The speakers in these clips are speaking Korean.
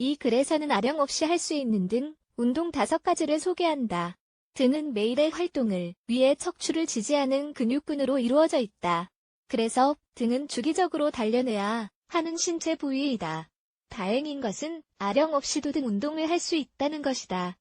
이 글에서는 아령 없이 할 수 있는 등 운동 다섯 가지를 소개한다. 등은 매일의 활동을 위해 척추를 지지하는 근육근으로 이루어져 있다. 그래서 등은 주기적으로 단련해야 하는 신체 부위이다. 다행인 것은 아령 없이도 등 운동을 할 수 있다는 것이다.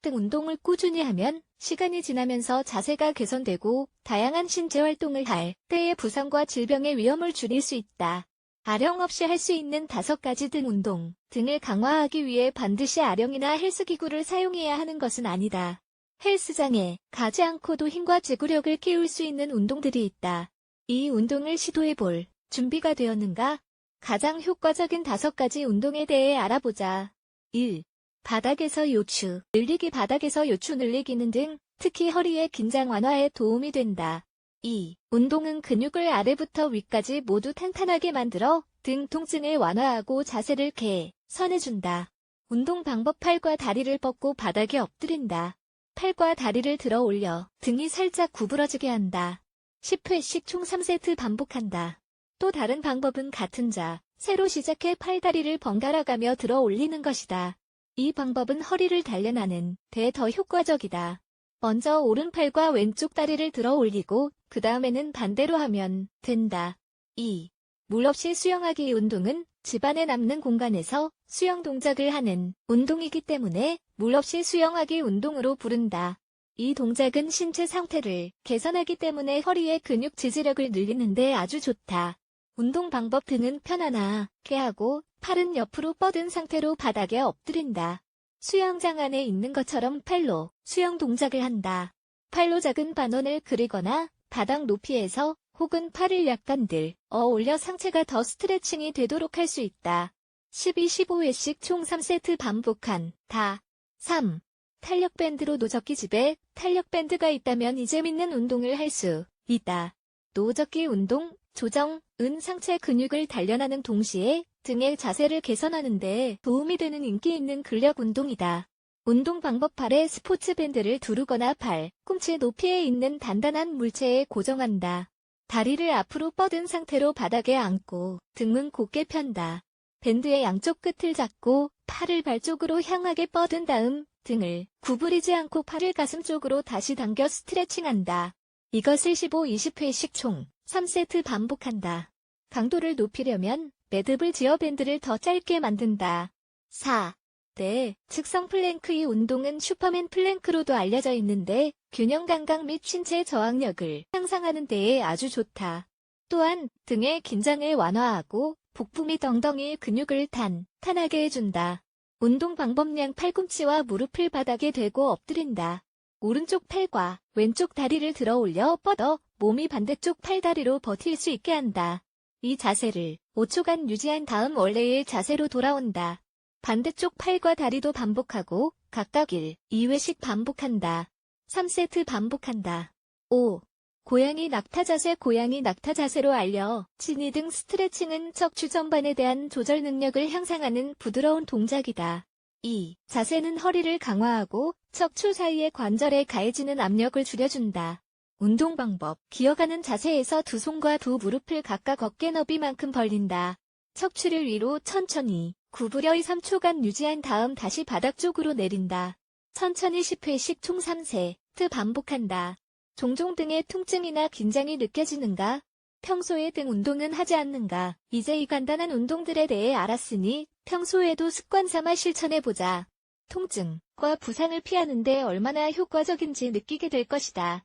등 운동을 꾸준히 하면 시간이 지나면서 자세가 개선되고 다양한 신체 활동을 할 때의 부상과 질병의 위험을 줄일 수 있다. 아령 없이 할 수 있는 다섯 가지 등 운동 등을 강화하기 위해 반드시 아령이나 헬스기구를 사용해야 하는 것은 아니다. 헬스장에 가지 않고도 힘과 지구력을 키울 수 있는 운동들이 있다. 이 운동을 시도해 볼 준비가 되었는가? 가장 효과적인 다섯 가지 운동에 대해 알아보자. 1. 바닥에서 요추, 늘리기 바닥에서 요추 늘리기는 등 특히 허리의 긴장 완화에 도움이 된다. 2. 운동은 근육을 아래부터 위까지 모두 탄탄하게 만들어 등 통증을 완화하고 자세를 개선해준다. 운동 방법 팔과 다리를 뻗고 바닥에 엎드린다. 팔과 다리를 들어 올려 등이 살짝 구부러지게 한다. 10회씩 총 3세트 반복한다. 또 다른 방법은 같은 자, 새로 시작해 팔다리를 번갈아 가며 들어 올리는 것이다. 이 방법은 허리를 단련하는 데 더 효과적이다. 먼저 오른팔과 왼쪽 다리를 들어 올리고 그 다음에는 반대로 하면 된다. 2. 물 없이 수영하기 운동은 집안에 남는 공간에서 수영 동작을 하는 운동이기 때문에 물 없이 수영하기 운동으로 부른다. 이 동작은 신체 상태를 개선하기 때문에 허리의 근육 지지력을 늘리는데 아주 좋다. 운동 방법 등은 편안하게 하고 팔은 옆으로 뻗은 상태로 바닥에 엎드린다. 수영장 안에 있는 것처럼 팔로 수영 동작을 한다. 팔로 작은 반원을 그리거나 바닥 높이에서 혹은 팔을 약간 들, 어 올려 상체가 더 스트레칭이 되도록 할 수 있다. 12-15회씩 총 3세트 반복한 다. 3. 탄력밴드로 노젓기 집에 탄력밴드가 있다면 이 재밌는 운동을 할 수 있다. 노젓기 운동, 조정, 은 상체 근육을 단련하는 동시에 등의 자세를 개선하는 데 도움이 되는 인기 있는 근력 운동이다. 운동 방법 팔에 스포츠 밴드를 두르거나 팔, 꿈치 높이에 있는 단단한 물체에 고정한다. 다리를 앞으로 뻗은 상태로 바닥에 앉고 등은 곧게 편다. 밴드의 양쪽 끝을 잡고 팔을 발 쪽으로 향하게 뻗은 다음 등을 구부리지 않고 팔을 가슴 쪽으로 다시 당겨 스트레칭한다. 이것을 15-20회씩 총 3세트 반복한다. 강도를 높이려면 매듭을 지어 밴드를 더 짧게 만든다. 4. 네, 측성 플랭크 이 운동은 슈퍼맨 플랭크로도 알려져 있는데 균형 감각 및 신체 저항력을 향상하는 데에 아주 좋다. 또한 등의 긴장을 완화하고 복부 및 엉덩이의 근육을 탄탄하게 해준다. 운동 방법량 팔꿈치와 무릎을 바닥에 대고 엎드린다. 오른쪽 팔과 왼쪽 다리를 들어 올려 뻗어 몸이 반대쪽 팔다리로 버틸 수 있게 한다. 이 자세를 5초간 유지한 다음 원래의 자세로 돌아온다. 반대쪽 팔과 다리도 반복하고 각각 1, 2회씩 반복한다. 3세트 반복한다. 5. 고양이 낙타 자세 고양이 낙타 자세로 알려 지니 등 스트레칭은 척추 전반에 대한 조절 능력을 향상하는 부드러운 동작이다. 2. 자세는 허리를 강화하고 척추 사이의 관절에 가해지는 압력을 줄여준다. 운동 방법. 기어가는 자세에서 두 손과 두 무릎을 각각 어깨 너비만큼 벌린다. 척추를 위로 천천히 구부려 2, 3초간 유지한 다음 다시 바닥 쪽으로 내린다. 천천히 10회씩 총 3세 트 반복한다. 종종 등의 통증이나 긴장이 느껴지는가? 평소에 등 운동은 하지 않는가? 이제 이 간단한 운동들에 대해 알았으니 평소에도 습관 삼아 실천해보자. 통증과 부상을 피하는데 얼마나 효과적인지 느끼게 될 것이다.